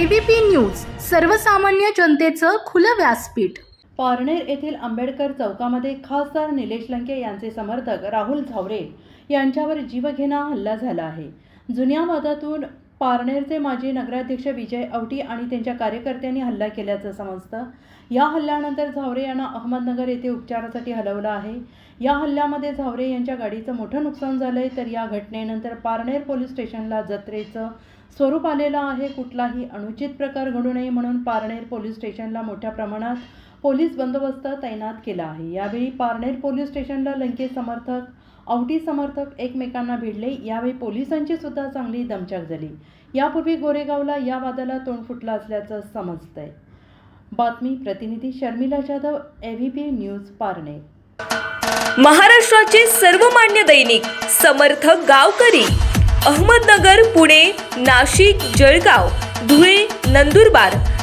ABP news सर्वसामान्य जनतेचं खुलं व्यासपीठ. पारनेर येथील आंबेडकर चौकामध्ये खासदार निलेश लंके यांचे समर्थक राहुल झावरे यांच्यावर जीवघेणा हल्ला झाला आहे. जुन्या वादातून पारनेरचे माजी नगराध्यक्ष विजय औटी आणि त्यांच्या कार्यकर्त्यांनी हल्ला केल्याचं समजतं. या हल्ल्यानंतर झावरे यांना अहमदनगर येथे उपचारासाठी हलवलं आहे. या हल्ल्यामध्ये झावरे यांच्या गाडीचं मोठं नुकसान झालंय तर या घटनेनंतर पारनेर पोलीस स्टेशनला जत्रेचं स्वरूप आलेलं आहे. कुठलाही अनुचित प्रकार घडू नये म्हणून पारनेर पोलीस स्टेशनला मोठ्या प्रमाणात पोलीस बंदोबस्त तैनात केला आहे. यावेळी पारनेर पोलीस स्टेशनला लंकेत समर्थक औटी समर्थक एकमेकांना भिडले यावेळी पोलिसांची सुद्धा चांगली दमछाक झाली. यापूर्वी गोरेगावला या वादाला तोंड फुटलं असल्याचं समजतंय. बातमी प्रतिनिधी शर्मिला जाधव एव्हीपी न्यूज पारणे. महाराष्ट्राचे सर्वमान्य दैनिक समर्थ गावकरी अहमदनगर पुणे नाशिक जळगाव धुळे नंदुरबार